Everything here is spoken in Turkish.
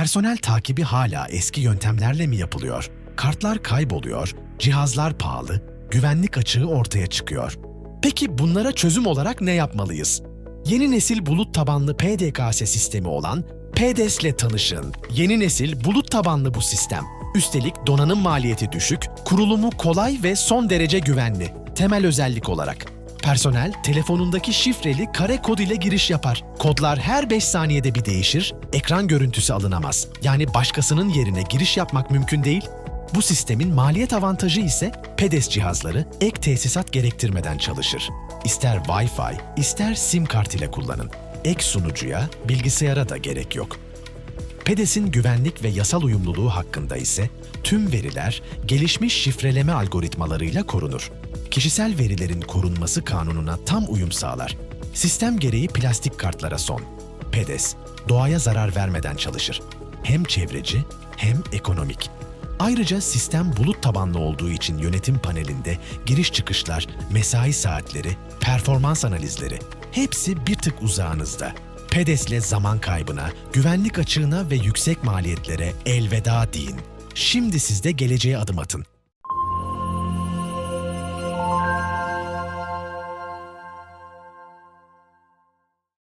Personel takibi hala eski yöntemlerle mi yapılıyor? Kartlar kayboluyor, cihazlar pahalı, güvenlik açığı ortaya çıkıyor. Peki bunlara çözüm olarak ne yapmalıyız? Yeni nesil bulut tabanlı PDKS sistemi olan PDES ile tanışın. Yeni nesil bulut tabanlı bu sistem. Üstelik donanım maliyeti düşük, kurulumu kolay ve son derece güvenli. Temel özellik olarak. Personel telefonundaki şifreli kare kod ile giriş yapar. Kodlar her 5 saniyede bir değişir, ekran görüntüsü alınamaz. Yani başkasının yerine giriş yapmak mümkün değil. Bu sistemin maliyet avantajı ise PEDES cihazları ek tesisat gerektirmeden çalışır. İster Wi-Fi, ister SIM kart ile kullanın. Ek sunucuya, bilgisayara da gerek yok. PEDES'in güvenlik ve yasal uyumluluğu hakkında ise tüm veriler gelişmiş şifreleme algoritmalarıyla korunur. Kişisel verilerin korunması kanununa tam uyum sağlar. Sistem gereği plastik kartlara son. PEDES, doğaya zarar vermeden çalışır. Hem çevreci hem ekonomik. Ayrıca sistem bulut tabanlı olduğu için yönetim panelinde giriş çıkışlar, mesai saatleri, performans analizleri hepsi bir tık uzağınızda. PEDES'le zaman kaybına, güvenlik açığına ve yüksek maliyetlere elveda deyin. Şimdi siz de geleceğe adım atın.